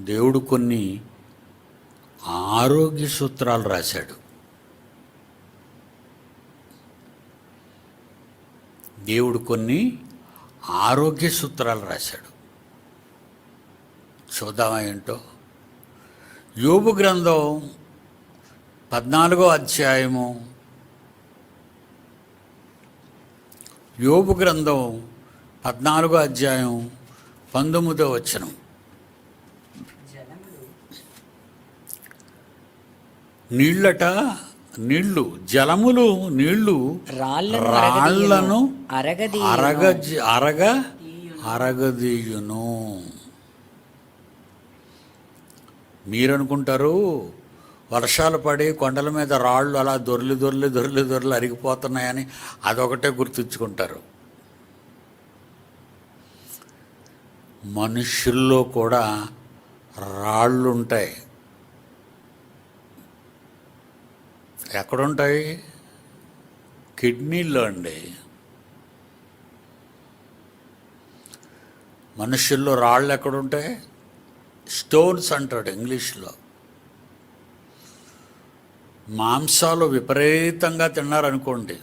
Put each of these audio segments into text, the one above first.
దేవుడు కొన్ని ఆరోగ్య సూత్రాలు రాశాడు. దేవుడు కొన్ని ఆరోగ్య సూత్రాలు రాశాడు. చూద్దామా ఏంటో? యోగు గ్రంథం పద్నాలుగో అధ్యాయము. యోగు గ్రంథం పద్నాలుగో అధ్యాయం పంతొమ్మిదో వచనం. నీళ్ళట నీళ్ళు జలములు నీళ్ళు రాళ్ళను రాళ్ళను. అరగ అరగ అరగదీయును మీరనుకుంటారు వర్షాలు పడి కొండల మీద రాళ్ళు అలా దొర్లి దొర్లి దొర్లి దొర్లి అరిగిపోతున్నాయని అదొకటే గుర్తుంచుకుంటారు మనుషుల్లో కూడా రాళ్ళు ఉంటాయి ఎక్కడుంటాయి? కిడ్నీల్లో అండి. మనుషుల్లో రాళ్ళు ఎక్కడుంటాయి? స్టోన్స్ అంటాడు ఇంగ్లీష్లో. మాంసాలు విపరీతంగా తిన్నారనుకోండి.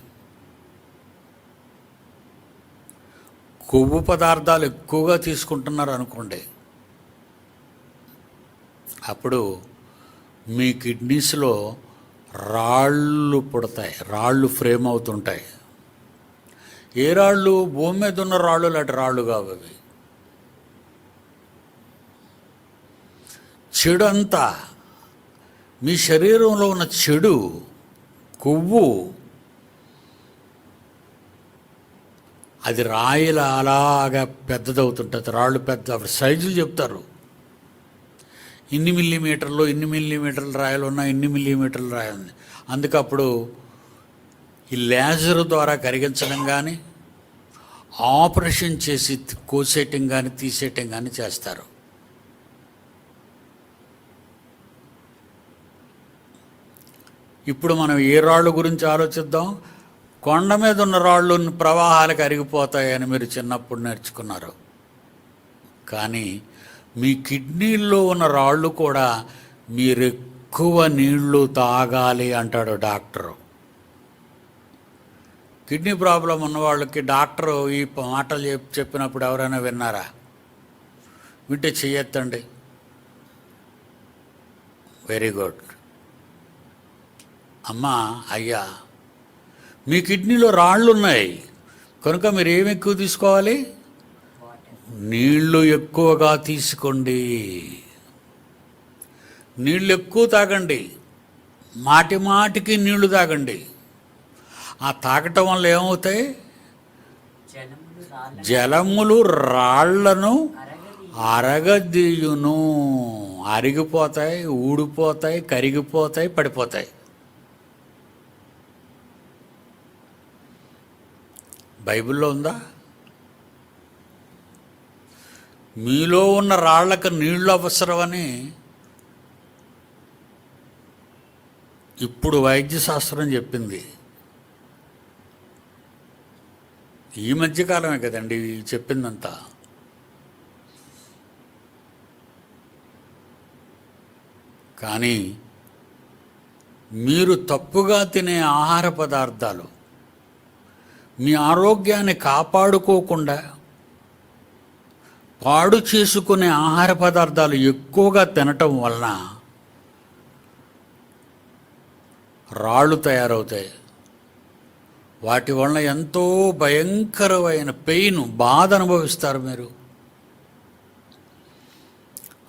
కొవ్వు పదార్థాలు ఎక్కువగా తీసుకుంటున్నారు అనుకోండి అప్పుడు మీ కిడ్నీస్లో రాళ్ళు పుడతాయి రాళ్ళు ఫ్రేమ్ అవుతుంటాయి. ఏ రాళ్ళు? భూమి మీద ఉన్న రాళ్ళు లాంటి రాళ్ళు కావు అవి. చెడు అంతా మీ శరీరంలో ఉన్న చెడు కొవ్వు అది రాయిల అలాగా పెద్దదవుతుంటుంది. రాళ్ళు పెద్ద సైజులు చెప్తారు. ఇన్ని మిల్లీమీటర్లు ఇన్ని మిల్లీమీటర్ల రాయలు ఉన్నాయి ఇన్ని మిల్లీమీటర్ల రాయలు ఉంది అందుకే అప్పుడు ఈ లేజర్ ద్వారా కరిగించడం కానీ ఆపరేషన్ చేసి కోసేయటం కానీ తీసేయటం కానీ చేస్తారు. ఇప్పుడు మనం ఏ రాళ్ళు గురించి ఆలోచిద్దాం? కొండ మీద ఉన్న రాళ్ళు ప్రవాహాలకు అరిగిపోతాయని మీరు చిన్నప్పుడు నేర్చుకున్నారు. కానీ మీ కిడ్నీల్లో ఉన్న రాళ్ళు కూడా మీరు ఎక్కువ నీళ్ళు తాగాలి అంటాడు డాక్టరు. కిడ్నీ ప్రాబ్లం ఉన్న వాళ్ళకి డాక్టరు ఈ మాటలు చెప్- చెప్పినప్పుడు ఎవరైనా విన్నారా? వింటే చెయ్యొద్దండి వెరీ గుడ్. అమ్మా అయ్యా మీ కిడ్నీలో రాళ్ళు ఉన్నాయి కనుక మీరు ఏమి ఎక్కువ తీసుకోవాలి? నీళ్ళు ఎక్కువగా తీసుకోండి. నీళ్ళు ఎక్కువ తాగండి. మాటి మాటికి నీళ్ళు తాగండి. ఆ తాగటం వల్ల ఏమవుతాయి? జలములు రాళ్ళను. అరగదీయును. అరిగిపోతాయి ఊడిపోతాయి కరిగిపోతాయి పడిపోతాయి. బైబిల్లో ఉందా? మీలో ఉన్న రాళ్ళకు నీళ్ళు అవసరమని ఇప్పుడు వైద్యశాస్త్రం చెప్పింది. ఈ మధ్యకాలమే కదండి చెప్పిందంతా. కానీ మీరు తప్పుగా తినే ఆహార పదార్థాలు మీ ఆరోగ్యాన్ని కాపాడుకోకుండా పాడు చేసుకునే ఆహార పదార్థాలు ఎక్కువగా తినటం వలన రాళ్ళు తయారవుతాయి. వాటి వలన ఎంతో భయంకరమైన పెయిన్ బాధ అనుభవిస్తారు మీరు.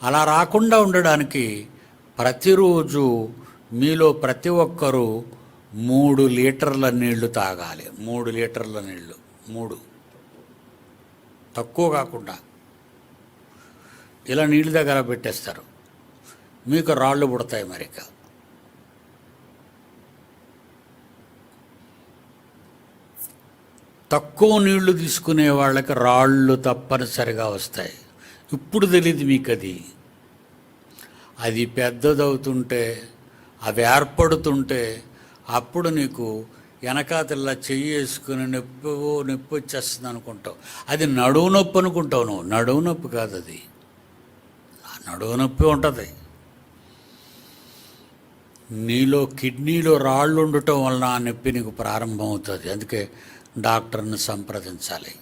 అలా రాకుండా ఉండడానికి ప్రతిరోజు మీలో ప్రతి ఒక్కరూ మూడు లీటర్ల నీళ్ళు తాగాలి. మూడు లీటర్ల నీళ్ళు. మూడు. తక్కువ కాకుండా. ఇలా నీళ్ళ దగ్గర పెట్టేస్తారు. మీకు రాళ్ళు పుడతాయి మరిక తక్కువ నీళ్ళు తీసుకునే వాళ్ళకి రాళ్ళు తప్పనిసరిగా వస్తాయి. ఇప్పుడు తెలియదు మీకు అది అది పెద్దదవుతుంటే అవి ఏర్పడుతుంటే అప్పుడు నీకు వెనకాతల్లా చెయ్యి వేసుకుని నొప్పి నొప్పి వచ్చేస్తుంది అనుకుంటావు అది నడువు నొప్పి అనుకుంటావు నువ్వు. నడువు నొప్పి కాదు అది నడువు నొప్పి ఉంటుంది. నీలో కిడ్నీలో రాళ్ళు ఉండటం వలన ఆ నొప్పి నీకు ప్రారంభమవుతుంది. అందుకే డాక్టర్ని సంప్రదించాలి.